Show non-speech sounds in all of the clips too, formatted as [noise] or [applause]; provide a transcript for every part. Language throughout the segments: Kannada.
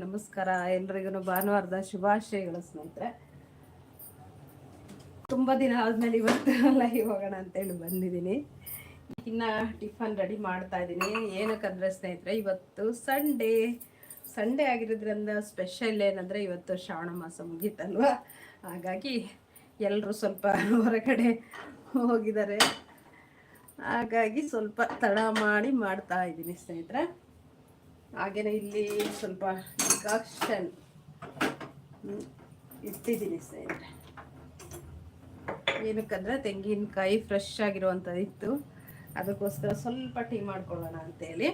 ನಮಸ್ಕಾರ. ಎಲ್ರಿಗೂ ಭಾನುವಾರದ ಶುಭಾಶಯಗಳು ಸ್ನೇಹಿತರೆ. ತುಂಬ ದಿನ ಆದ್ಮೇಲೆ ಇವತ್ತು ಲೈವ್ ಹೋಗೋಣ ಅಂತೇಳಿ ಬಂದಿದ್ದೀನಿ. ಇನ್ನ ಟಿಫನ್ ರೆಡಿ ಮಾಡ್ತಾ ಇದ್ದೀನಿ. ಏನಕ್ಕಂದ್ರೆ ಸ್ನೇಹಿತರೆ, ಇವತ್ತು ಸಂಡೇ ಸಂಡೇ ಆಗಿರೋದ್ರಿಂದ ಸ್ಪೆಷಲ್ ಏನಂದ್ರೆ ಇವತ್ತು ಶ್ರಾವಣ ಮಾಸ ಮುಗೀತಲ್ವ? ಹಾಗಾಗಿ ಎಲ್ಲರೂ ಸ್ವಲ್ಪ ಹೊರಗಡೆ ಹೋಗಿದ್ದಾರೆ. ಹಾಗಾಗಿ ಸ್ವಲ್ಪ ತಡ ಮಾಡಿ ಮಾಡ್ತಾ ಇದ್ದೀನಿ ಸ್ನೇಹಿತರೆ. ಹಾಗೇನೆ ಇಲ್ಲಿ ಸ್ವಲ್ಪ ಡಿಕಾಕ್ಷನ್ ಇಟ್ಟಿದ್ದೀನಿ ಸ್ನೇಹಿತರೆ. ಏನಕ್ಕಂದ್ರೆ ತೆಂಗಿನಕಾಯಿ ಫ್ರೆಶ್ ಆಗಿರುವಂಥದ್ದು ಇತ್ತು. ಅದಕ್ಕೋಸ್ಕರ ಸ್ವಲ್ಪ ಟೀ ಮಾಡ್ಕೊಳ್ಳೋಣ ಅಂತೇಳಿ.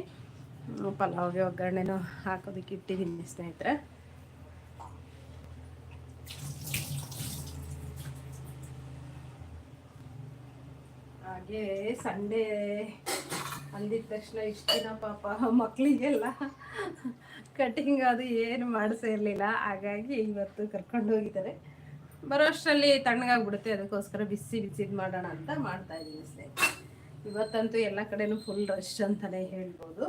ಪಲಾವ್ಗೆ ಒಗ್ಗರಣೆನೂ ಹಾಕೋದಕ್ಕೆ ಇಟ್ಟಿದ್ದೀನಿ ಸ್ನೇಹಿತರೆ. ಹಾಗೆ ಸಂಡೇ ಅಂದಿದ ತಕ್ಷಣ ಇಷ್ಟು ದಿನ ಪಾಪ ಮಕ್ಕಳಿಗೆಲ್ಲ ಕಟಿಂಗ್ ಅದು ಏನು ಮಾಡಿಸೇ ಇರಲಿಲ್ಲ. ಹಾಗಾಗಿ ಇವತ್ತು ಕರ್ಕೊಂಡು ಹೋಗಿದ್ದಾರೆ. ಬರೋ ಅಷ್ಟರಲ್ಲಿ ತಣ್ಣಗಾಗ್ಬಿಡುತ್ತೆ. ಅದಕ್ಕೋಸ್ಕರ ಬಿಸಿ ಬಿಸಿದು ಮಾಡೋಣ ಅಂತ ಮಾಡ್ತಾ ಇದ್ದೀನಿ ಸ್ನೇಹಿತರೆ. ಇವತ್ತಂತೂ ಎಲ್ಲ ಕಡೆನೂ ಫುಲ್ ರಶ್ ಅಂತಲೇ ಹೇಳ್ಬೋದು.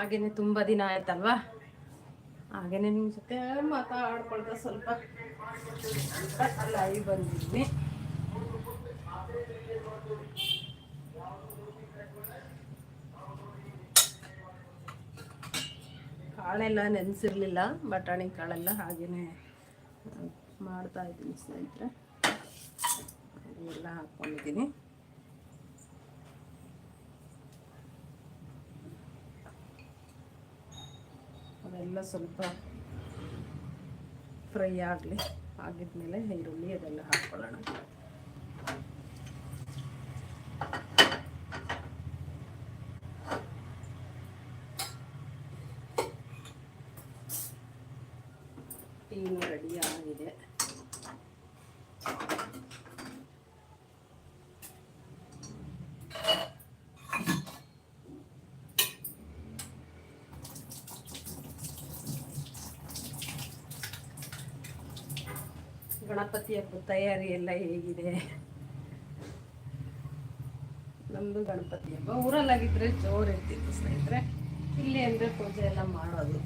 ಹಾಗೇನೆ ತುಂಬ ದಿನ ಆಯ್ತಲ್ವಾ? ಹಾಗೇನೆ ನಿಮ್ಮ ಜೊತೆ ಮಾತಾಡ್ಕೊಳ್ತಾ ಸ್ವಲ್ಪ ಲೈವ್ ಬಂದಿದ್ವಿ ಕಾಳೆಲ್ಲ ನೆನೆಸಿರ್ಲಿಲ್ಲ, ಬಟಾಣಿ ಕಾಳೆಲ್ಲ ಹಾಗೇನೆ ಮಾಡ್ತಾ ಇದ್ದೀನಿ ಸ್ನೇಹಿತರೆ. ಎಲ್ಲ ಹಾಕ್ಕೊಂಡಿದ್ದೀನಿ ಅದೆಲ್ಲ ಸ್ವಲ್ಪ ಫ್ರೈ ಆಗಲಿ. ಆಗಿದ್ಮೇಲೆ ಈರುಳ್ಳಿ ಅದೆಲ್ಲ ಹಾಕ್ಕೊಳ್ಳೋಣ. ಟೀನು ರೆಡಿ ಆಗಿದೆ. ಗಣಪತಿ ಹಬ್ಬ ತಯಾರಿ ಎಲ್ಲ ಹೇಗಿದೆ? ನಮ್ಮದು ಗಣಪತಿ ಹಬ್ಬ. ಊರಲ್ಲಾಗಿದ್ರೆ ಜೋರು ಇರ್ತಿತ್ತು ಸ್ನೇಹಿತರೆ. ಇಲ್ಲಿ ಅಂದರೆ ಪೂಜೆ ಎಲ್ಲ ಮಾಡೋದು.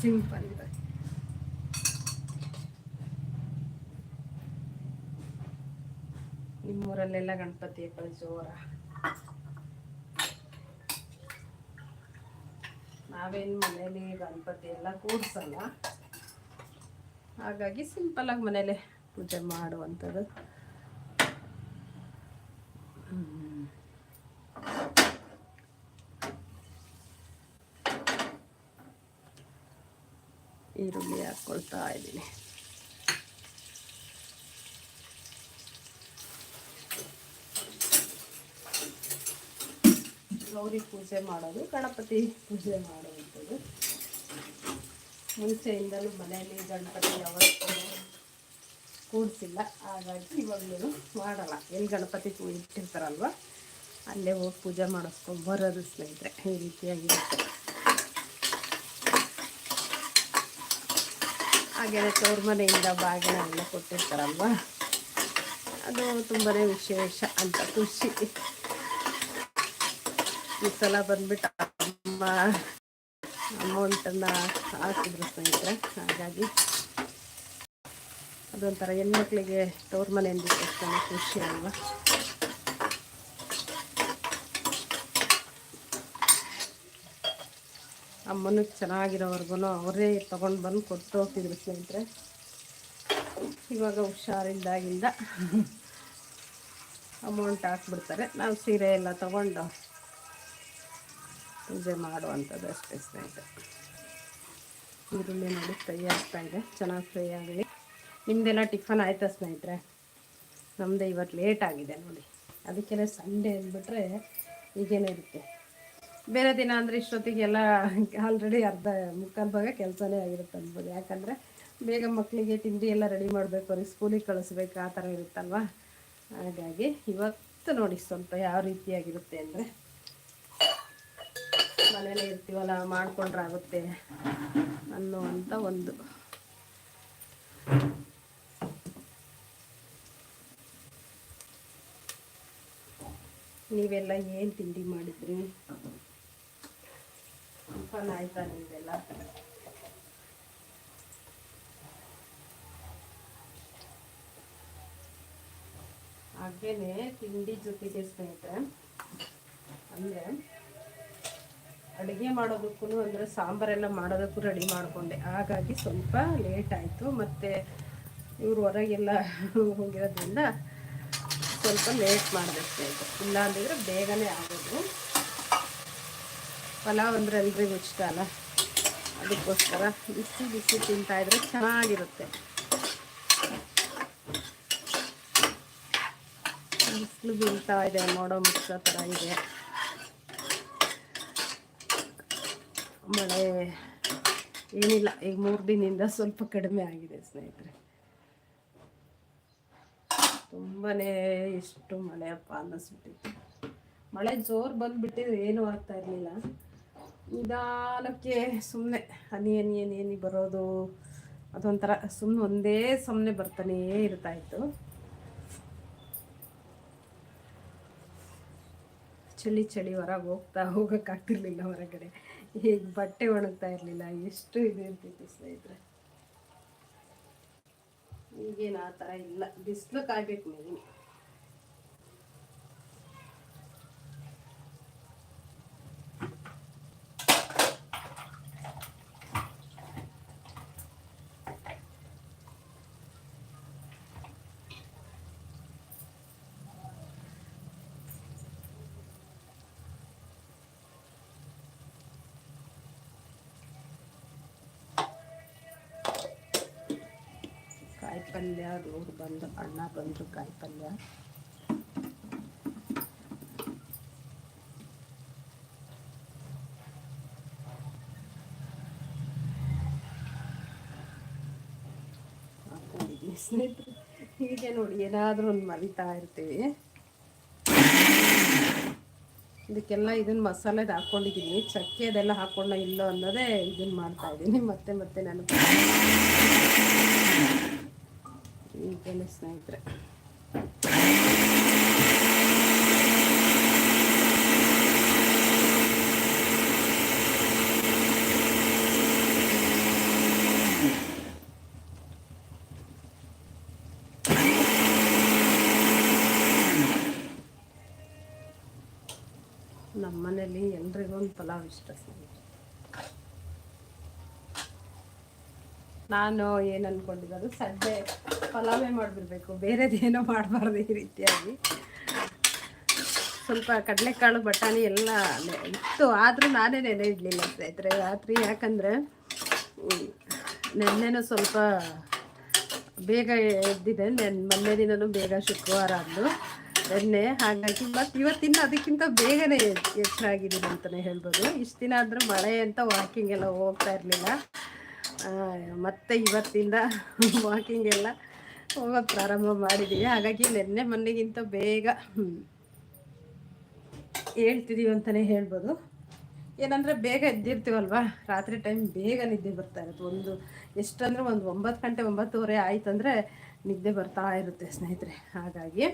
ಸಿಂಪಲ್ ಇದೆ. ನಿಮ್ಮೂರಲ್ಲೆಲ್ಲ ಗಣಪತಿ ಹಬ್ಬ ಜೋರ? ನಾವೇನು ಮನೇಲಿ ಗಣಪತಿ ಎಲ್ಲ ಕೂಡ್ಸಲ್ಲ. ಹಾಗಾಗಿ ಸಿಂಪಲ್ ಆಗಿ ಮನೇಲೆ ಪೂಜೆ ಮಾಡುವಂಥದ್ದು. ಈರುಳ್ಳಿ ಹಾಕ್ಕೊಳ್ತಾ ಇದ್ದೀನಿ. ಗೌರಿ ಪೂಜೆ ಮಾಡೋದು, ಗಣಪತಿ ಪೂಜೆ ಮಾಡುವಂಥದ್ದು. ಮುಂಚೆಯಿಂದಲೂ ಮನೆಯಲ್ಲಿ ಗಣಪತಿ ಯಾವತ್ತೂ ಕೂಡಿಸಿಲ್ಲ. ಹಾಗಾಗಿ ಇವಾಗಲೂ ಮಾಡಲ್ಲ. ಎಲ್ಲಿ ಗಣಪತಿ ಇಟ್ಟಿರ್ತಾರಲ್ವ, ಅಲ್ಲೇ ಹೋಗಿ ಪೂಜೆ ಮಾಡಿಸ್ಕೊಂಡು ಬರೋದು ಸ್ನೇಹಿತರೆ, ಈ ರೀತಿಯಾಗಿ ಹಾಗೆಯೇ ತವ್ರ ಮನೆಯಿಂದ ಬಾಗಿನ ಎಲ್ಲ ಕೊಟ್ಟಿರ್ತಾರಲ್ವ, ಅದು ತುಂಬಾ ವಿಶೇಷ ಅಂತ ಖುಷಿ. ಈ ಸಲ ಬಂದ್ಬಿಟ್ಟು ಅಮ್ಮ ಅಮೌಂಟನ್ನು ಹಾಕಿದ್ರು ಸ್ನೇಹಿತರೆ, ಹಾಗಾಗಿ ಅದೊಂಥರ ಹೆಣ್ಮಕ್ಳಿಗೆ ತವ್ರ ಮನೆಯಿಂದ ತಕ್ಷಣ ಖುಷಿ ಅಲ್ವಾ? ಅಮ್ಮನೂ ಚೆನ್ನಾಗಿರೋವರೆಗೂ ಅವರೇ ತೊಗೊಂಡು ಬಂದು ಕೊಟ್ಟು ಹೋಗ್ತಿದ್ರು ಸ್ನೇಹಿತರೆ. ಇವಾಗ ಹುಷಾರಿದ್ದಾಗಿಂದ ಅಮೌಂಟ್ ಹಾಕ್ಬಿಡ್ತಾರೆ. ನಾವು ಸೀರೆ ಎಲ್ಲ ತೊಗೊಂಡು ಪೂಜೆ ಮಾಡುವಂಥದ್ದು ಅಷ್ಟೇ ಸ್ನೇಹಿತರೆ. ಈರುಳ್ಳಿ ನೋಡಿ ಫ್ರೈ ಆಗ್ತಾ ಇದೆ. ಚೆನ್ನಾಗಿ ಫ್ರೈ ಆಗಲಿ ನಿಮ್ಮದೆಲ್ಲ ಟಿಫನ್ ಆಯ್ತಾ ಸ್ನೇಹಿತರೆ? ನಮ್ಮದು ಇವತ್ತು ಲೇಟ್ ಆಗಿದೆ ನೋಡಿ. ಅದಕ್ಕೆಲ್ಲ ಸಂಡೇ ಅಂದ್ಬಿಟ್ರೆ ಈಗೇನೇ ಇರುತ್ತೆ. ಬೇರೆ ದಿನ ಅಂದರೆ ಇಷ್ಟೊತ್ತಿಗೆಲ್ಲ ಆಲ್ರೆಡಿ ಅರ್ಧ ಮುಕ್ಕಾಲು ಭಾಗ ಕೆಲಸನೇ ಆಗಿರುತ್ತೆ ಅನ್ಬೋದು. ಯಾಕಂದರೆ ಬೇಗ ಮಕ್ಕಳಿಗೆ ತಿಂಡಿ ಎಲ್ಲ ರೆಡಿ ಮಾಡಬೇಕು, ಅವ್ರಿಗೆ ಸ್ಕೂಲಿಗೆ ಕಳಿಸ್ಬೇಕು, ಆ ಥರ ಇರುತ್ತಲ್ವ? ಹಾಗಾಗಿ ಇವತ್ತು ನೋಡಿ ಸ್ವಲ್ಪ ಯಾವ ರೀತಿಯಾಗಿರುತ್ತೆ ಅಂದರೆ ಮನೇಲಿ ಇರ್ತೀವಲ್ಲ, ಮಾಡಿಕೊಂಡ್ರೆ ಆಗುತ್ತೆ ಅನ್ನುವಂಥ ಒಂದು ನೀವೆಲ್ಲ ಏನು ತಿಂಡಿ ಮಾಡಿದ್ರಿ? ಟಿಫನ್ ಆಯ್ತಾ ನಿಮ್ದೆಲ್ಲ ಹಾಗೇನೆ ತಿಂಡಿ ಜೊತೆಗೆ ಸ್ನೇಹಿತರೆ, ಅಂದರೆ ಅಡುಗೆ ಮಾಡೋದಕ್ಕೂ ಅಂದರೆ ಸಾಂಬಾರೆಲ್ಲ ಮಾಡೋದಕ್ಕೂ ರೆಡಿ ಮಾಡಿಕೊಂಡೆ. ಹಾಗಾಗಿ ಸ್ವಲ್ಪ ಲೇಟ್ ಆಯಿತು. ಮತ್ತು ಇವರು ಹೊರಗೆಲ್ಲ ಹೋಗಿರೋದ್ರಿಂದ ಸ್ವಲ್ಪ ಲೇಟ್ ಮಾಡಬೇಕು ಇಲ್ಲ ಅಂದಿದ್ರೆ ಬೇಗನೆ ಆಗೋದು. ಪಲಾವ್ ಅಂದರೆ ಎಲ್ರಿಗೂ ಇಷ್ಟ ಅಲ್ಲ? ಅದಕ್ಕೋಸ್ಕರ ಬಿಸಿ ಬಿಸಿ ತಿಂತಾಯಿದ್ರೆ ಚೆನ್ನಾಗಿರುತ್ತೆ. ಬಿಸಿಲು ಬೀಳ್ತಾ ಇದೆ ನೋಡೋ ಮುಚ್ಚೋ ಥರ ಇದೆ. ಮಳೆ ಏನಿಲ್ಲ, ಈಗ ಮೂರು ದಿನದಿಂದ ಸ್ವಲ್ಪ ಕಡಿಮೆ ಆಗಿದೆ ಸ್ನೇಹಿತರೆ. ತುಂಬಾ ಎಷ್ಟು ಮಳೆ ಅಪ್ಪ ಅನ್ನಿಸ್ಬಿಟ್ಟಿತ್ತು. ಮಳೆ ಜೋರು ಬಂದುಬಿಟ್ಟಿದ್ರೆ ಏನೂ ಆಗ್ತಾ ಇರಲಿಲ್ಲ. ನಿಧಾನಕ್ಕೆ ಸುಮ್ಮನೆ ಹನಿ ಹನಿ ಹನಿ ಹನಿ ಬರೋದು, ಅದೊಂಥರ ಸುಮ್ಮನೆ ಒಂದೇ ಸುಮ್ಮನೆ ಬರ್ತಾನೇ ಇರ್ತಾಯಿತ್ತು ಚಳಿ ಚಳಿ ಹೊರಗೆ ಹೋಗ್ತಾ ಹೋಗೋಕ್ಕಾಗ್ತಿರ್ಲಿಲ್ಲ ಹೊರಗಡೆ. ಈಗ ಬಟ್ಟೆ ಒಣಗ್ತಾ ಇರಲಿಲ್ಲ, ಎಷ್ಟು ಇದು ಇರ್ತಿತ್ತು ಸ್ನೇಹಿತರೆ. ಈಗೇನು ಆ ಥರ ಇಲ್ಲ. ಬಿಸಿಲು ಕಾಯ್ಬೇಕು ಮೇನ್ ಕಾಯಿ ಪಲ್ಯ ಅವ್ರು ಬಂದು ಅಣ್ಣ ಬಂದು ಕಾಯಿ ಪಲ್ಯ ಸ್ನೇಹಿತರೆ, ಹೀಗೆ ನೋಡಿ ಏನಾದರೂ ಒಂದು ಮರಿತಾ ಇರ್ತೀವಿ. ಇದಕ್ಕೆಲ್ಲ ಇದನ್ನ ಮಸಾಲೆದು ಹಾಕ್ಕೊಂಡಿದ್ದೀನಿ ಚಕ್ಕೆ ಅದೆಲ್ಲ ಹಾಕೊಂಡ ಇಲ್ಲೋ ಅನ್ನೋದೇ ಇದನ್ನ ಮಾಡ್ತಾ ಇದ್ದೀನಿ. ಮತ್ತೆ ಮತ್ತೆ ನಾನು ಈಗೇನೆ ಸ್ನೇಹಿತರೆ. ನಮ್ಮ ಮನೇಲಿ ಎಲ್ರಿಗೂ ಒಂದು ಪಲಾವ್ ಇಷ್ಟ ಸ್ನೇಹಿತರೆ. ನಾನು ಏನು ಅನ್ಕೊಂಡಿರೋದು ಸಂಡೆ ಪಲಾವೇ ಮಾಡಿಬಿಡ್ಬೇಕು? ಬೇರೆದೇನೋ ಮಾಡಬಾರ್ದು ಈ ರೀತಿಯಾಗಿ. ಸ್ವಲ್ಪ ಕಡಲೆಕಾಳು, ಬಟಾಣಿ ಎಲ್ಲ ಇತ್ತು. ಆದರೂ ನಾನೇ ನೆನೆ ಇಡಲಿಲ್ಲ ಸ್ನೇಹಿತರೆ. ರಾತ್ರಿ ಯಾಕಂದರೆ ನೆನ್ನೆನೂ ಸ್ವಲ್ಪ ಬೇಗ ಎದ್ದಿದೆ. ನೆನ್, ಮೊನ್ನೆ ದಿನವೂ ಬೇಗ ಶುಕ್ರವಾರ ಅಂದು ನೆನ್ನೆ ಹಾಗಾಗಿ ಮತ್ತು ಇವತ್ತಿನ ಅದಕ್ಕಿಂತ ಬೇಗನೆ ಎಚ್ಚರಾಗಿದ್ದೀನಿ ಅಂತಲೇ ಹೇಳ್ಬೋದು. ಇಷ್ಟು ದಿನ ಅಂದರೆ ಮಳೆ ಅಂತ ವಾಕಿಂಗ್ ಎಲ್ಲ ಹೋಗ್ತಾ ಇರಲಿಲ್ಲ. ಮತ್ತೆ ಇವತ್ತಿಂದ [laughs] ವಾಕಿಂಗ್ ಎಲ್ಲ ಹೋಗೋದು ಪ್ರಾರಂಭ ಮಾಡಿದ್ದೀವಿ ಹಾಗಾಗಿ ನೆನ್ನೆ ಮೊನ್ನೆಗಿಂತ ಬೇಗ ಹೇಳ್ತಿದ್ದೀವಿ ಅಂತಲೇ ಹೇಳ್ಬೋದು. ಏನಂದರೆ ಬೇಗ ಎದ್ದಿರ್ತೀವಲ್ವಾ? ರಾತ್ರಿ ಟೈಮ್ ಬೇಗ ನಿದ್ದೆ ಬರ್ತಾ ಇರುತ್ತೆ. ಒಂದು ಎಷ್ಟಂದ್ರೆ ಒಂದು ಒಂಬತ್ತು ಗಂಟೆ, ಒಂಬತ್ತುವರೆ ಆಯ್ತಂದರೆ ನಿದ್ದೆ ಬರ್ತಾ ಇರುತ್ತೆ ಸ್ನೇಹಿತರೆ. ಹಾಗಾಗಿ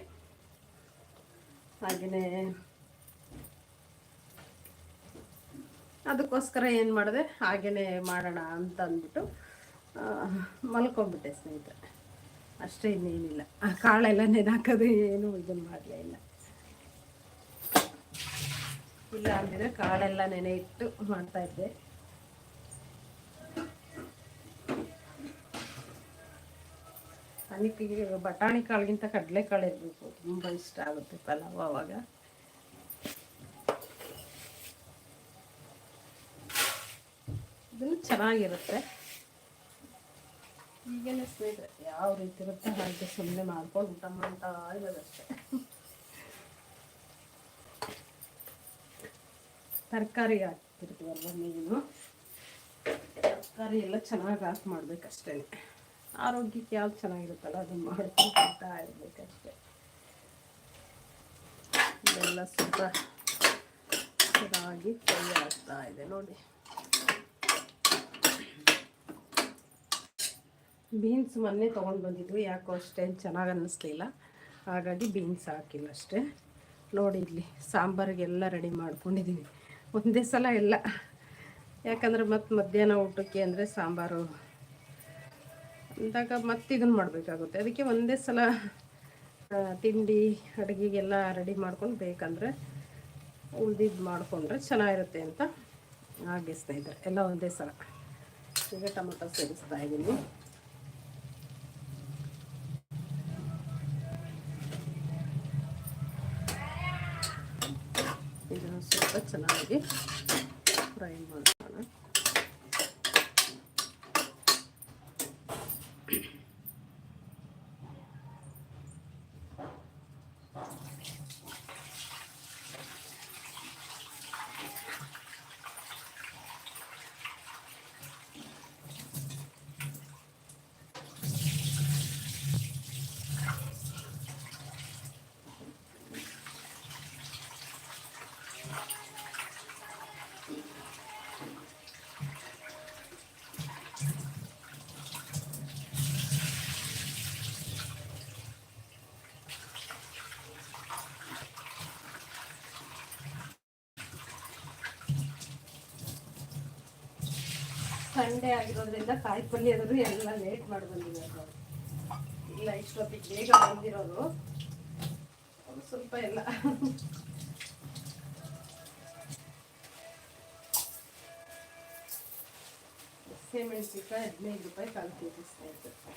ಹಾಗೆಯೇ ಅದಕ್ಕೋಸ್ಕರ ಏನು ಮಾಡಿದೆ? ಹಾಗೆಯೇ ಮಾಡೋಣ ಅಂತ ಅಂದ್ಬಿಟ್ಟು ಮಲ್ಕೊಂಡ್ಬಿಟ್ಟೆ ಸ್ನೇಹಿತರೆ. ಅಷ್ಟೇ ಇನ್ನೇನಿಲ್ಲ. ಆ ಕಾಳೆಲ್ಲ ನೆನಾಕೋದು ಏನು ಇದನ್ನು ಮಾಡಲೇ ಇಲ್ಲ. ಇಲ್ಲ ಅಂದಿದ್ರೆ ಕಾಳೆಲ್ಲ ನೆನೆ ಇಟ್ಟು ಮಾಡ್ತಾ ಇದ್ದೆ. ನನಗೆ ಬಟಾಣಿ ಕಾಳಿಗಿಂತ ಕಡಲೆಕಾಳು ಇರಬೇಕು. ತುಂಬ ಇಷ್ಟ ಆಗುತ್ತೆ ಪಲಾವ್ ಆವಾಗ. ಇದು ಚೆನ್ನಾಗಿರುತ್ತೆ. ಈಗೇನೆ ಸ್ನೇಹಿತರೆ ಯಾವ ರೀತಿ ಇರುತ್ತೆ ಹಾಗೆ ಸುಮ್ಮನೆ ಮಾಡ್ಕೊಂಡು ಊಟ ಮಾಡ್ತಾ ಇರೋದಷ್ಟೇ ತರಕಾರಿ ಹಾಕ್ತಿರ್ತೀವಲ್ವ ಮೀನು ತರಕಾರಿ ಎಲ್ಲ ಚೆನ್ನಾಗಿ ಹಾಕಿ ಮಾಡ್ಬೇಕಷ್ಟೇ. ಆರೋಗ್ಯಕ್ಕೆ ಯಾವ್ದು ಚೆನ್ನಾಗಿರುತ್ತಲ್ಲ ಅದನ್ನು ಮಾಡ್ಕೊಂಡು ತಿಂತಾ ಇರ್ಬೇಕಷ್ಟೇ. ಇದೆಲ್ಲ ಸ್ವಲ್ಪ ಚೆನ್ನಾಗಿ ಕೈ ಆಗ್ತಾ ಇದೆ ನೋಡಿ. ಬೀನ್ಸ್ ಮೊನ್ನೆ ತೊಗೊಂಡು ಬಂದಿದ್ವಿ, ಯಾಕೋ ಅಷ್ಟೇನು ಚೆನ್ನಾಗಿ ಅನ್ನಿಸ್ಲಿಲ್ಲ. ಹಾಗಾಗಿ ಬೀನ್ಸ್ ಹಾಕಿಲ್ಲ ಅಷ್ಟೇ. ನೋಡಿ ಇಲ್ಲಿ ಸಾಂಬಾರಿಗೆಲ್ಲ ರೆಡಿ ಮಾಡ್ಕೊಂಡಿದ್ದೀನಿ ಒಂದೇ ಸಲ ಎಲ್ಲ ಯಾಕಂದರೆ ಮತ್ತೆ ಮಧ್ಯಾಹ್ನ ಊಟಕ್ಕೆ ಅಂದರೆ ಸಾಂಬಾರು. ಅಂದಾಗ ಮತ್ತೆ ಇದನ್ನು ಮಾಡಬೇಕಾಗುತ್ತೆ. ಅದಕ್ಕೆ ಒಂದೇ ಸಲ ತಿಂಡಿ, ಅಡುಗೆಗೆಲ್ಲ ರೆಡಿ ಮಾಡ್ಕೊಂಡು ಬೇಕಂದರೆ ಉಳ್ದಿದ್ದು ಮಾಡಿಕೊಂಡ್ರೆ ಚೆನ್ನಾಗಿರುತ್ತೆ ಅಂತ ಆಗಿಸ್ತಾ ಇದ್ದಾರೆ. ಎಲ್ಲ ಒಂದೇ ಸಲ. ಈಗ ಟೊಮೊಟೊ ಸೇರಿಸ್ತಾ ಇದ್ದೀನಿ ಚೆನ್ನಾಗಿ ಫ್ರೈ ಮಾಡ್ಕೊಳ್ಳೋಣ ಸಂಡೇ ಆಗಿರೋದ್ರಿಂದ ಕಾಯಿ ಪಲ್ಯ ಆದರೂ ಎಲ್ಲ ಲೇಟ್ ಮಾಡಿ ಬಂದಿದ್ದಾರೆ. ಇಲ್ಲ ಇಷ್ಟೊತ್ತಿಗೆ ಬೇಗ ಬಂದಿರೋರು ಸ್ವಲ್ಪ ಎಲ್ಲ ಸೇಮೆಣಸಿಕಾಯಿ ಹದಿನೈದು ರೂಪಾಯಿ ಕಾಲು ಕೆ ಜಿ ಸ್ನೇಹಿತರೆ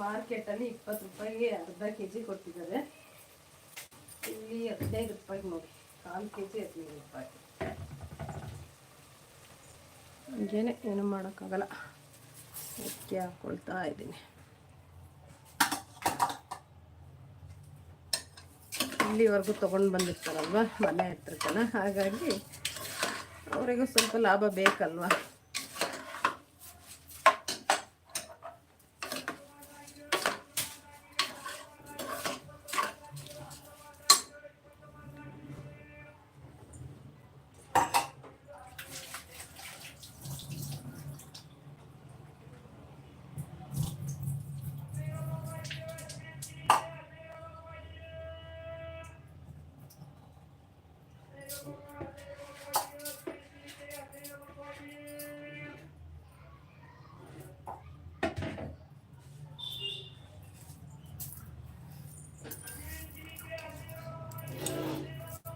ಮಾರ್ಕೆಟಲ್ಲಿ ಇಪ್ಪತ್ತು ರೂಪಾಯಿಗೆ ಅರ್ಧ ಕೆ ಜಿ ಕೊಟ್ಟಿದ್ದಾರೆ. ಇಲ್ಲಿ ಹದಿನೈದು ರೂಪಾಯಿಗೆ ನೋಡಿ. ಕಾಲು ಕೆ ಜಿ ಹದಿನೈದು ರೂಪಾಯಿ. ಹಂಗೇನೆ ಏನು ಮಾಡೋಕ್ಕಾಗಲ್ಲ. ಅಕ್ಕಿ ಹಾಕ್ಕೊಳ್ತಾ ಇದ್ದೀನಿ. ಇಲ್ಲಿವರೆಗೂ ತೊಗೊಂಡು ಬಂದಿರ್ತಾರಲ್ವ ಮನೆ ಹತ್ರಕ್ಕನ? ಹಾಗಾಗಿ ಅವರಿಗೂ ಸ್ವಲ್ಪ ಲಾಭ ಬೇಕಲ್ವಾ?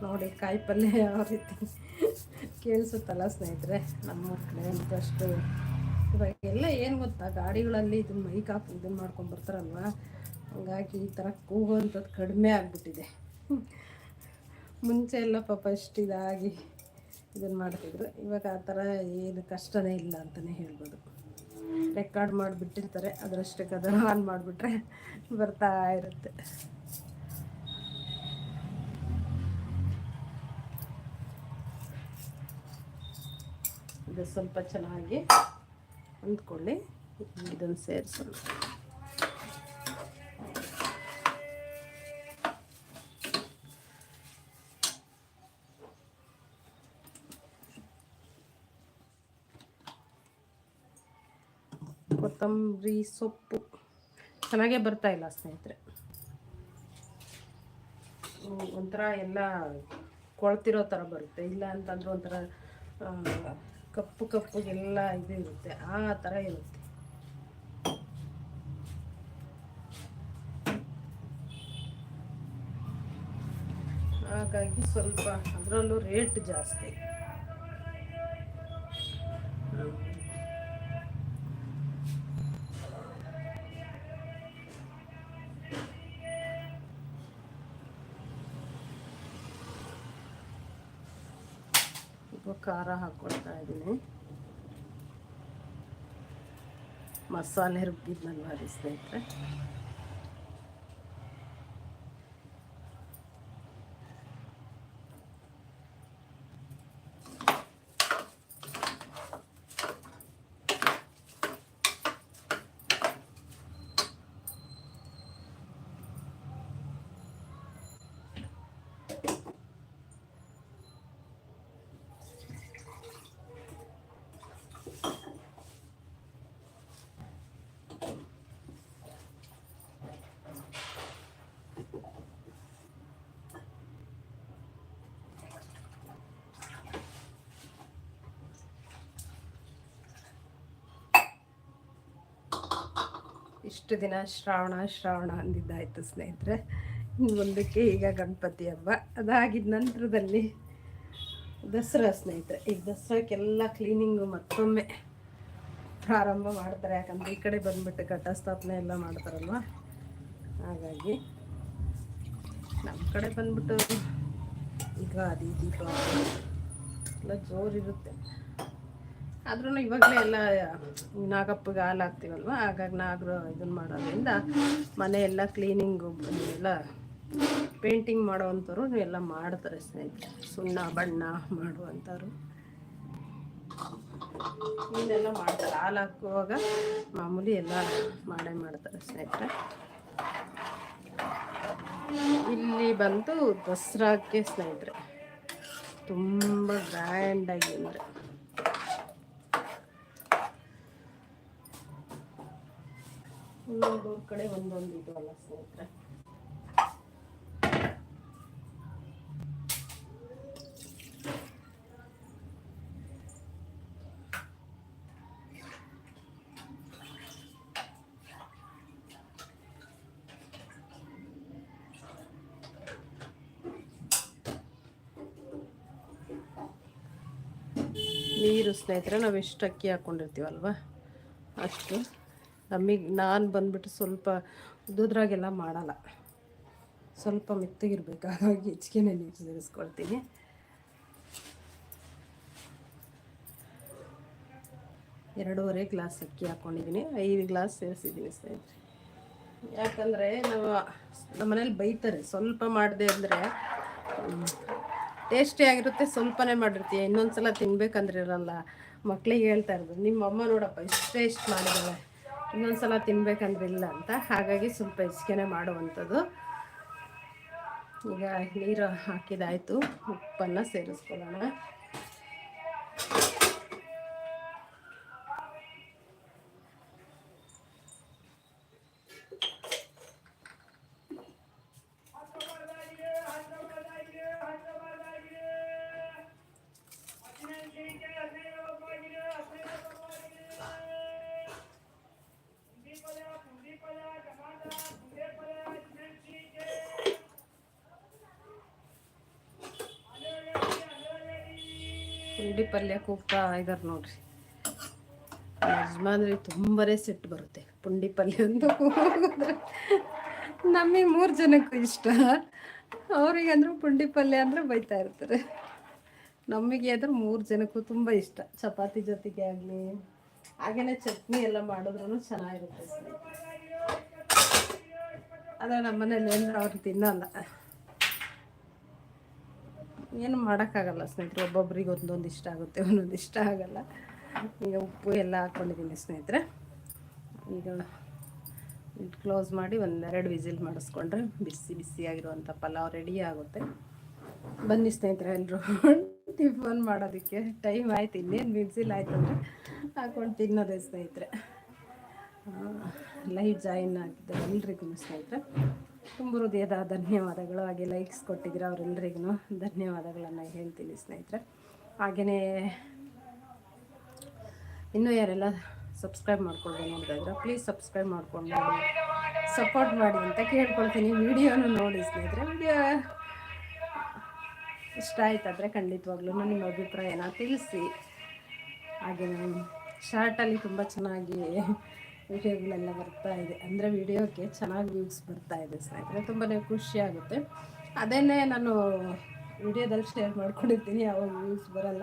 ನೋಡಿ ಕಾಯಿ ಪಲ್ಯ ಯಾವ ರೀತಿ ಕೇಳಿಸುತ್ತಲ್ಲ ಸ್ನೇಹಿತರೆ, ನಮ್ಮ ಕಡೆ ಅಂತಷ್ಟು ಇವಾಗ ಎಲ್ಲ ಏನು ಗೊತ್ತಾ, ಗಾಡಿಗಳಲ್ಲಿ ಇದು ಮೈಕ್ ಹಾಕಿ ಇದನ್ನು ಮಾಡ್ಕೊಂಡು ಬರ್ತಾರಲ್ವ? ಹಂಗಾಗಿ ಈ ಥರ ಕೂಗುವಂಥದ್ದು ಕಡಿಮೆ ಆಗಿಬಿಟ್ಟಿದೆ. ಮುಂಚೆ ಎಲ್ಲ ಪಾಪ ಇಷ್ಟು ಇದಾಗಿ ಇದನ್ನು ಮಾಡ್ತಿದ್ರು. ಇವಾಗ ಆ ಥರ ಏನು ಕಷ್ಟನೇ ಇಲ್ಲ ಅಂತಲೇ ಹೇಳ್ಬೋದು. ರೆಕಾರ್ಡ್ ಮಾಡಿಬಿಟ್ಟಿರ್ತಾರೆ, ಅದರಷ್ಟಕ್ಕೆ ಅದನ್ನು ಆನ್ ಮಾಡಿಬಿಟ್ರೆ ಬರ್ತಾ ಇರುತ್ತೆ. ಇದು ಸ್ವಲ್ಪ ಚೆನ್ನಾಗಿ ಅಂದ್ಕೊಳ್ಳಿ. ಇದನ್ನು ಸೇರಿಸೋಣ. ಕೊತ್ತಂಬರಿ, ಸೊಪ್ಪು. ಚೆನ್ನಾಗೇ ಬರ್ತಾ ಇಲ್ಲ ಸ್ನೇಹಿತರೆ. ಒಂಥರ ಎಲ್ಲ ಕೊಳ್ತಿರೋ ಥರ ಬರುತ್ತೆ. ಇಲ್ಲ ಅಂತಂದ್ರೆ ಒಂಥರ ಕಪ್ಪು ಕಪ್ಪುಗೆಲ್ಲ ಇದು ಇರುತ್ತೆ ಆ ಥರ ಇರುತ್ತೆ. ಹಾಗಾಗಿ ಸ್ವಲ್ಪ ಅದರಲ್ಲೂ ರೇಟ್ ಜಾಸ್ತಿ. ಖಾರ ಹಾಕ್ಕೊಳ್ತಾ ಇದ್ದೀನಿ. ಮಸಾಲೆ ರುಬ್ಬಿದ್ನಲ್ವ ಸ್ನೇಹಿತರೆ ಇಷ್ಟು ದಿನ ಶ್ರಾವಣ ಶ್ರಾವಣ ಅಂದಿದ್ದಾಯಿತು ಸ್ನೇಹಿತರೆ. ಇನ್ನು ಮುಂದಕ್ಕೆ ಈಗ ಗಣಪತಿ ಹಬ್ಬ. ಅದಾಗಿದ್ದ ನಂತರದಲ್ಲಿ ದಸರಾ ಸ್ನೇಹಿತರೆ. ಈಗ ದಸರಾಕ್ಕೆಲ್ಲ ಕ್ಲೀನಿಂಗು ಮತ್ತೊಮ್ಮೆ ಪ್ರಾರಂಭ ಮಾಡ್ತಾರೆ. ಯಾಕಂದರೆ ಈ ಕಡೆ ಬಂದ್ಬಿಟ್ಟು ಘಟಸ್ಥಾಪನೆ ಎಲ್ಲ ಮಾಡ್ತಾರಲ್ವ? ಹಾಗಾಗಿ ನಮ್ಮ ಕಡೆ ಬಂದ್ಬಿಟ್ಟು ಯುಗಾದಿ ದೀಪಾವಳಿ ಎಲ್ಲ ಜೋರಿರುತ್ತೆ. ಆದ್ರೂ ಇವಾಗಲೇ ಎಲ್ಲ ನಾಗಪ್ಪಗೆ ಹಾಲು ಹಾಕ್ತೀವಲ್ವ ಹಾಗಾಗಿ ನಾಗರು ಇದನ್ನು ಮಾಡೋದ್ರಿಂದ ಮನೆ ಎಲ್ಲ ಕ್ಲೀನಿಂಗು ಎಲ್ಲ ಪೇಂಟಿಂಗ್ ಮಾಡುವಂಥವ್ರು ಎಲ್ಲ ಮಾಡ್ತಾರೆ ಸ್ನೇಹಿತರೆ. ಸುಣ್ಣ, ಬಣ್ಣ ಮಾಡುವಂಥವ್ರು. ಇದೆಲ್ಲ ಮಾಡ್ತಾರೆ. ಹಾಲು ಹಾಕುವಾಗ ಮಾಮೂಲಿ ಎಲ್ಲ ಮಾಡೇ ಮಾಡ್ತಾರೆ ಸ್ನೇಹಿತರೆ. ಇಲ್ಲಿ ಬಂದು ದಸರಾಕ್ಕೆ ಸ್ನೇಹಿತರೆ, ತುಂಬ ಗ್ರ್ಯಾಂಡಾಗಿ ಅಂದರೆ. ಒಂದೊಂದು ಕಡೆ ಒಂದೊಂದು ಇದು ಅಲ್ಲ ಸ್ನೇಹಿತರೆ. ನೀರು ಸ್ನೇಹಿತರೆ ನಾವು ಎಷ್ಟು ಅಕ್ಕಿ ಹಾಕ್ಕೊಂಡಿರ್ತೀವಲ್ವ ಅಷ್ಟು. ನಮಗೆ, ನಾನು ಬಂದ್ಬಿಟ್ಟು ಸ್ವಲ್ಪ ಉದ್ದುದ್ರಾಗೆಲ್ಲ ಮಾಡಲ್ಲ. ಸ್ವಲ್ಪ ಮೆತ್ತಗಿರ್ಬೇಕು. ಹಾಗಾಗಿ ಹೆಚ್ಚಿಗೆನೇ ನೀರು ಸೇರಿಸ್ಕೊಳ್ತೀನಿ. ಎರಡೂವರೆ ಗ್ಲಾಸ್ ಅಕ್ಕಿ ಹಾಕ್ಕೊಂಡಿದ್ದೀನಿ ಐದು ಗ್ಲಾಸ್ ಸೇರಿಸಿದ್ದೀನಿ ಸ್ನೇಹಿತರೆ. ಯಾಕಂದರೆ ನಾವು ನಮ್ಮ ಮನೇಲಿ ಬೈತಾರೆ. ಸ್ವಲ್ಪ ಮಾಡಿದೆ ಅಂದರೆ ಟೇಸ್ಟಿ ಆಗಿರುತ್ತೆ, ಸ್ವಲ್ಪನೇ ಮಾಡಿರ್ತೀಯ. ಇನ್ನೊಂದು ಸಲ ತಿನ್ಬೇಕಂದ್ರೆ ಇರಲ್ಲ. ಮಕ್ಳಿಗೆ ಹೇಳ್ತಾ ಇರೋದು, ನಿಮ್ಮ ಅಮ್ಮ ನೋಡಪ್ಪ, ಇಷ್ಟೇ ಇಷ್ಟು ಮಾಡಿದ್ದಾಳೆ. ಇನ್ನೊಂದು ಸಲ ತಿನ್ಬೇಕಂದ್ರೆ ಇಲ್ಲ ಅಂತ. ಹಾಗಾಗಿ ಸ್ವಲ್ಪ ಹೆಚ್ಚಿಗೆನೆ ಮಾಡುವಂಥದ್ದು. ಈಗ ನೀರು ಹಾಕಿದಾಯಿತು. ಉಪ್ಪನ್ನು ಸೇರಿಸ್ಕೊಳ್ಳೋಣ. ಪುಂಡಿ ಪಲ್ಯ, ಕೂಗ್ತಾ ಇದಾರೆ ನೋಡ್ರಿ. ಯಜಮಾನ್ರಿ ತುಂಬಾನೇ ಸಿಟ್ಟು ಬರುತ್ತೆ ಪುಂಡಿ ಪಲ್ಯ ಅಂತ ನಮಗೆ ಮೂರು ಜನಕ್ಕೂ ಇಷ್ಟ. ಅವ್ರಿಗೆ ಅಂದ್ರೆ ಪುಂಡಿ ಪಲ್ಯ ಅಂದ್ರೆ ಬೈತಾ ಇರ್ತಾರೆ. ನಮಗೆ ಅಂದ್ರೆ ಮೂರು ಜನಕ್ಕೂ ತುಂಬ ಇಷ್ಟ. ಚಪಾತಿ ಜೊತೆಗೆ ಆಗಲಿ, ಹಾಗೇನೆ ಚಟ್ನಿ ಎಲ್ಲ ಮಾಡಿದ್ರು ಚೆನ್ನಾಗಿರುತ್ತೆ. ಅದೇ ನಮ್ಮನೇಲಿ ಏನಾರು ಅವ್ರು ತಿನ್ನಲ್ಲ. ಏನು ಮಾಡೋಕ್ಕಾಗಲ್ಲ ಸ್ನೇಹಿತರೆ, ಒಬ್ಬೊಬ್ರಿಗೆ ಒಂದೊಂದು ಇಷ್ಟ ಆಗುತ್ತೆ, ಒಂದೊಂದು ಇಷ್ಟ ಆಗಲ್ಲ. ಈಗ ಉಪ್ಪು ಎಲ್ಲ ಹಾಕ್ಕೊಂಡಿದ್ದೀನಿ ಸ್ನೇಹಿತರೆ. ಈಗ ಕ್ಲೋಸ್ ಮಾಡಿ ಒಂದೆರಡು ವಿಸಿಲ್ ಮಾಡಿಸ್ಕೊಂಡ್ರೆ ಬಿಸಿ ಬಿಸಿಯಾಗಿರುವಂಥ ಪಲಾವ್ ರೆಡಿ ಆಗುತ್ತೆ. ಬನ್ನಿ ಸ್ನೇಹಿತರೆ ಎಲ್ಲರೂ ಟಿಫನ್ [laughs] ಮಾಡೋದಕ್ಕೆ ಟೈಮ್ ಆಯ್ತು, ಇನ್ನೇನು ವಿಸಿಲ್ ಆಯ್ತು ಅಂದರೆ ಹಾಕೊಂಡು ತಿನ್ನೋದೇ ಸ್ನೇಹಿತರೆ. ಲೈಟ್ ಜಾಯಿನ್ ಆಗಿದೆ ಎಲ್ರಿಗೂ ಸ್ನೇಹಿತರೆ. ತುಂಬ ಹೃದಯದ ಧನ್ಯವಾದಗಳು. ಹಾಗೆ ಲೈಕ್ಸ್ ಕೊಟ್ಟಿದ್ದೀರ ಅವರೆಲ್ಲರಿಗೂ ಧನ್ಯವಾದಗಳನ್ನು ಹೇಳ್ತೀನಿ ಸ್ನೇಹಿತರೆ. ಹಾಗೆಯೇ ಇನ್ನೂ ಯಾರೆಲ್ಲ ಸಬ್ಸ್ಕ್ರೈಬ್ ಮಾಡ್ಕೊಂಡು ಇದ್ರೆ ಪ್ಲೀಸ್ ಸಬ್ಸ್ಕ್ರೈಬ್ ಮಾಡ್ಕೊಂಡು ಸಪೋರ್ಟ್ ಮಾಡಿ ಅಂತ ಕೇಳ್ಕೊಳ್ತೀನಿ ವಿಡಿಯೋನು ನೋಡಿ ಸ್ನೇಹಿತರೆ. ವಿಡಿಯೋ ಇಷ್ಟ ಆಯ್ತಾದರೆ ಖಂಡಿತವಾಗ್ಲೂ ನಿಮ್ಮ ಅಭಿಪ್ರಾಯನ ತಿಳಿಸಿ. ಹಾಗೆ ಶಾರ್ಟಲ್ಲಿ ತುಂಬ ಚೆನ್ನಾಗಿ ವಿಡಿಯೋಗಳೆಲ್ಲ ಬರ್ತಾ ಇದೆ. ಅಂದರೆ ವಿಡಿಯೋಕ್ಕೆ ಚೆನ್ನಾಗಿ ವ್ಯೂಸ್ ಬರ್ತಾ ಇದೆ ಸ್ನೇಹಿತರೆ. ತುಂಬಾ ಖುಷಿ ಆಗುತ್ತೆ ಅದನ್ನೇ ನಾನು ವಿಡಿಯೋದಲ್ಲಿ ಶೇರ್ ಮಾಡ್ಕೊಂಡಿರ್ತೀನಿ, ಯಾವಾಗ ವ್ಯೂಸ್ ಬರಲ್ಲ.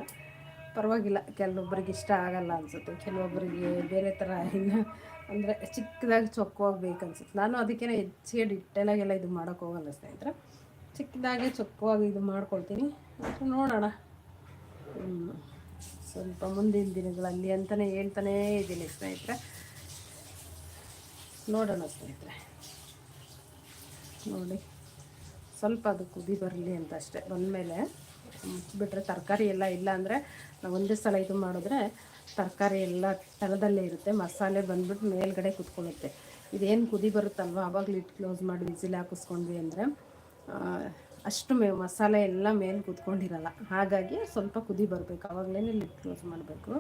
ಪರವಾಗಿಲ್ಲ ಕೆಲವೊಬ್ಬರಿಗೆ ಇಷ್ಟ ಆಗಲ್ಲ ಅನಿಸುತ್ತೆ. ಕೆಲವೊಬ್ಬರಿಗೆ ಬೇರೆ ಥರ ಇನ್ನು ಅಂದರೆ ಚಿಕ್ಕದಾಗಿ ಚೊಕ್ಕವಾಗಿ ಅನ್ಸುತ್ತೆ ನಾನು ಅದಕ್ಕೇನೆ ಹೆಚ್ಚಿಗೆ ಡಿಟೇಲಾಗೆಲ್ಲ ಇದು ಮಾಡೋಕ್ಕೋಗಲ್ಲ ಸ್ನೇಹಿತರೆ. ಚಿಕ್ಕದಾಗೆ ಚೊಕ್ಕವಾಗಿ ಇದು ಮಾಡ್ಕೊಳ್ತೀನಿ. ನೋಡೋಣ. ಸ್ವಲ್ಪ ಮುಂದಿನ ದಿನಗಳಲ್ಲಿ ಅಂತಲೇ ಹೇಳ್ತಾನೇ ಇದ್ದೀನಿ ಸ್ನೇಹಿತರೆ. ನೋಡೋಣ ಸ್ನೇಹಿತರೆ. ನೋಡಿ, ಸ್ವಲ್ಪ ಅದು ಕುದಿ ಬರಲಿ ಅಂತ ಅಷ್ಟೇ. ಬಂದಮೇಲೆ ಬಿಟ್ಟರೆ ತರಕಾರಿ ಎಲ್ಲ ಇಲ್ಲ ಅಂದರೆ ನಾವು ಒಂದೇ ಸಲ ಇದು ಮಾಡಿದ್ರೆ ತರಕಾರಿ ಎಲ್ಲ ತಳದಲ್ಲೇ ಇರುತ್ತೆ. ಮಸಾಲೆ ಬಂದ್ಬಿಟ್ಟು ಮೇಲ್ಗಡೆ ಕುತ್ಕೊಳ್ಳುತ್ತೆ. ಇದೇನು ಕುದಿ ಬರುತ್ತಲ್ವ? ಆವಾಗ ಲಿಟ್ ಕ್ಲೋಸ್ ಮಾಡಿ ವಿಸಿಲ್ ಹಾಕಿಸ್ಕೊಂಡ್ವಿ ಅಂದರೆ ಅಷ್ಟು ಮೇ, ಮಸಾಲೆ ಎಲ್ಲ ಮೇಲೆ ಕುತ್ಕೊಂಡಿರಲ್ಲ. ಹಾಗಾಗಿ ಸ್ವಲ್ಪ ಕುದಿ ಬರಬೇಕು. ಆವಾಗಲೇ ಲಿಟ್ ಕ್ಲೋಸ್ ಮಾಡಬೇಕು.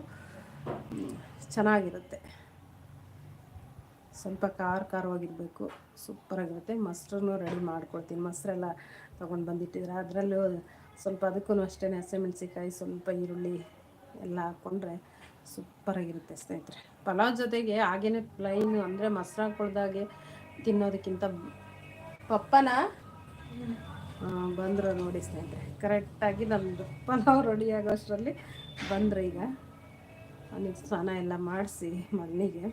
ಚೆನ್ನಾಗಿರುತ್ತೆ. ಸ್ವಲ್ಪ ಖಾರ ಖಾರವಾಗಿರಬೇಕು. ಸೂಪರಾಗಿರುತ್ತೆ ಮೊಸರನ್ನು ರೆಡಿ ಮಾಡ್ಕೊಳ್ತೀನಿ. ಮೊಸರೆಲ್ಲ ತೊಗೊಂಡು ಬಂದಿಟ್ಟಿದ್ರೆ ಅದರಲ್ಲೂ ಸ್ವಲ್ಪ ಅದಕ್ಕೂ ಅಷ್ಟೇ ಹಸಿಮೆಣ್ಸಿಕಾಯಿ ಸ್ವಲ್ಪ ಈರುಳ್ಳಿ ಎಲ್ಲ ಹಾಕ್ಕೊಂಡ್ರೆ ಸೂಪರಾಗಿರುತ್ತೆ ಸ್ನೇಹಿತರೆ. ಪಲಾವ್ ಜೊತೆಗೆ ಹಾಗೇನೆ ಪ್ಲೈನು ಅಂದರೆ ಮೊಸರು ಹಾಕೊಳ್ದಾಗೆ ತಿನ್ನೋದಕ್ಕಿಂತ ಪಪ್ಪನ ಬಂದರು ನೋಡಿ ಸ್ನೇಹಿತರೆ. ಕರೆಕ್ಟಾಗಿ ನಮ್ಮದು ಪಲಾವ್ ರೆಡಿ ಆಗೋಷ್ಟರಲ್ಲಿ ಬಂದರು ಈಗ. ಅವನಿಗೆ ಸ್ನಾನ ಎಲ್ಲ ಮಾಡಿಸಿ ಮಗನಿಗೆ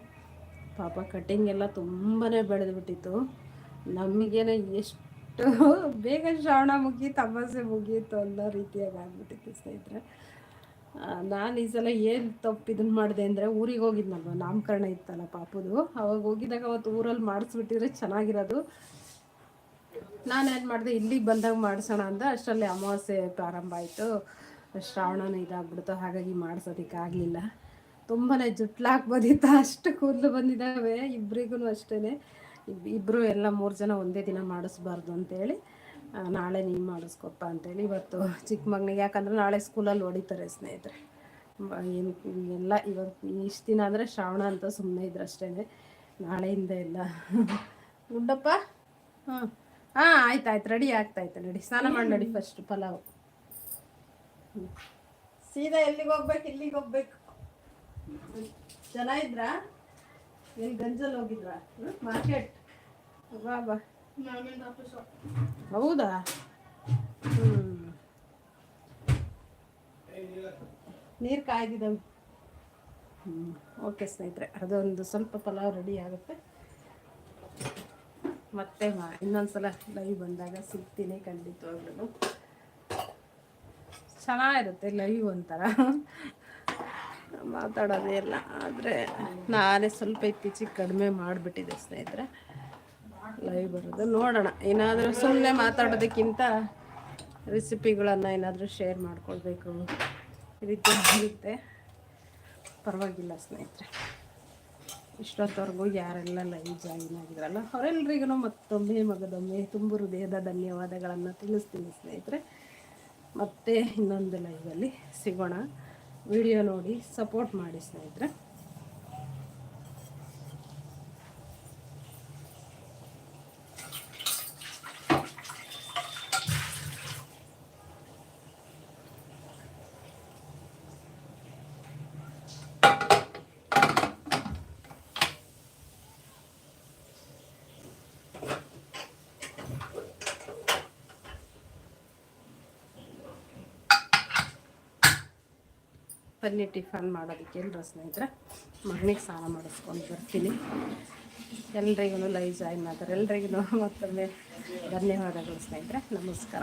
ಪಾಪ ಕಟಿಂಗ್ ಎಲ್ಲ ತುಂಬಾ ಬೆಳೆದ್ಬಿಟ್ಟಿತ್ತು. ನಮಗೇನೆ ಎಷ್ಟು ಬೇಗ ಶ್ರಾವಣ ಮುಗೀತು ಅಮಾಸೆ ಮುಗೀತು ಅನ್ನೋ ರೀತಿಯಾಗಿ ಆಗ್ಬಿಟ್ಟಿತ್ತು ಸ್ನೇಹಿತರೆ. ನಾನು ಈ ಸಲ ಏನು ತಪ್ಪು ಇದನ್ನು ಮಾಡಿದೆ ಅಂದರೆ ಊರಿಗೆ ಹೋಗಿದ್ನಲ್ವ, ನಾಮಕರಣ ಇತ್ತಲ್ಲ ಪಾಪದು. ಅವಾಗ ಹೋಗಿದಾಗ ಅವತ್ತು ಊರಲ್ಲಿ ಮಾಡಿಸ್ಬಿಟ್ಟಿದ್ರೆ ಚೆನ್ನಾಗಿರೋದು. ನಾನೇನು ಮಾಡಿದೆ, ಇಲ್ಲಿಗೆ ಬಂದಾಗ ಮಾಡಿಸೋಣ ಅಂದ, ಅಷ್ಟರಲ್ಲಿ ಅಮಾವಾಸ್ಯೆ ಪ್ರಾರಂಭ ಆಯಿತು. ಶ್ರಾವಣನೂ ಇದಾಗ್ಬಿಡ್ತು, ಹಾಗಾಗಿ ಮಾಡಿಸೋದಕ್ಕಾಗಲಿಲ್ಲ. ತುಂಬಾ ಜುಟ್ಲಾಕ್ಬೋದಿತ್ತು ಅಷ್ಟು ಕೂದಲು ಬಂದಿದ್ದಾವೆ. ಇಬ್ಬರಿಗೂ ಅಷ್ಟೇ ಇಬ್ಬರು ಎಲ್ಲ ಮೂರು ಜನ ಒಂದೇ ದಿನ ಮಾಡಿಸ್ಬಾರ್ದು ಅಂತೇಳಿ ನಾಳೆ ನೀನು ಮಾಡಿಸ್ಕೊಪ್ಪ ಅಂತೇಳಿ ಇವತ್ತು ಚಿಕ್ಕ ಮಗನಿಗೆ. ಯಾಕಂದ್ರೆ ನಾಳೆ ಸ್ಕೂಲಲ್ಲಿ ಹೊಡಿತಾರೆ ಸ್ನೇಹಿತರೆ. ಏನು ಎಲ್ಲ ಇವತ್ತು ಇಷ್ಟು ದಿನ ಅಂದರೆ ಶ್ರಾವಣ ಅಂತ ಸುಮ್ಮನೆ ಇದ್ರೆ ಅಷ್ಟೇ ನಾಳೆಯಿಂದ ಎಲ್ಲ. ಗುಡ್ಡಪ್ಪ ಹಾಂ ಹಾಂ ಆಯ್ತು ಆಯ್ತು. ರೆಡಿ ಆಗ್ತಾಯ್ತು ನಡಿ ಸ್ನಾನ ಮಾಡಿ ನಡಿ ಫಸ್ಟ್ ಪಲಾವ್. ಸೀದಾ ಎಲ್ಲಿಗೆ ಹೋಗ್ಬೇಕು ಇಲ್ಲಿಗೆ ಹೋಗ್ಬೇಕು. ಜನ ಇದ್ರಾ? ಗಂಜಲ್ಲಿ ಗಂಜಲ್ ಹೋಗಿದ್ರಾ? ಮಾರ್ಕೆಟ್ ಬಾ ಬಾ. ಹೌದಾ? ಹ್ಞೂ ನೀರು ಕಾಯ್ದಿದ್ದಾವೆ ಹ್ಞೂ ಓಕೆ ಸ್ನೇಹಿತರೆ, ಅದೊಂದು ಸ್ವಲ್ಪ ಪಲಾವ್ ರೆಡಿ ಆಗುತ್ತೆ. ಮತ್ತೆ ಮಾ, ಇನ್ನೊಂದ್ಸಲ ಲೈವ್ ಬಂದಾಗ ಸಿಗ್ತೀನಿ ಖಂಡಿತವಾಗ್ಲೂ ಚೆನ್ನಾಗಿರುತ್ತೆ ಲೈವ್ ಒಂಥರ. ಮಾತಾಡೋದೇ ಇಲ್ಲ. ಆದರೆ ನಾನೇ ಸ್ವಲ್ಪ ಇತ್ತೀಚೆಗೆ ಕಡಿಮೆ ಮಾಡಿಬಿಟ್ಟಿದ್ದೆ ಸ್ನೇಹಿತರೆ. ಲೈವ್ ಬರೋದು ನೋಡೋಣ. ಏನಾದರೂ ಸುಮ್ಮನೆ ಮಾತಾಡೋದಕ್ಕಿಂತ ರೆಸಿಪಿಗಳನ್ನು ಏನಾದರೂ ಶೇರ್ ಮಾಡ್ಕೊಳ್ಬೇಕು. ಈ ರೀತಿ ಇರುತ್ತೆ ಪರವಾಗಿಲ್ಲ ಸ್ನೇಹಿತರೆ. ಇಷ್ಟೊತ್ತವರೆಗೂ ಯಾರೆಲ್ಲ ಲೈವ್ ಜಾಯಿನ್ ಆಗಿದ್ರಲ್ಲ ಅವರೆಲ್ಲರಿಗೂ ಮತ್ತೊಮ್ಮೆ ಮಗದೊಮ್ಮೆ ತುಂಬು ಹೃದಯದ ಧನ್ಯವಾದಗಳನ್ನು ತಿಳಿಸ್ತೀನಿ ಸ್ನೇಹಿತರೆ. ಮತ್ತೆ ಇನ್ನೊಂದು ಲೈವಲ್ಲಿ ಸಿಗೋಣ. ವಿಡಿಯೋ ನೋಡಿ ಸಪೋರ್ಟ್ ಮಾಡಿ ಸ್ನೇಹಿತರೆ. ಪನ್ನೀರ್ ಟಿಫನ್ ಮಾಡೋದಕ್ಕೆ ಎಲ್ಲರ ಸ್ನೇಹಿತರೆ ಮಗನಿಗೆ ಸ್ನಾನ ಮಾಡಿಸ್ಕೊಂಡು ಬರ್ತೀನಿ. ಎಲ್ರಿಗೂ ಲೈವ್ ಜಾಯಿನ್ ಆದರೆ ಎಲ್ರಿಗೂ ಮತ್ತೊಮ್ಮೆ ಧನ್ಯವಾದಗಳು ಸ್ನೇಹಿತರೆ. ನಮಸ್ಕಾರ.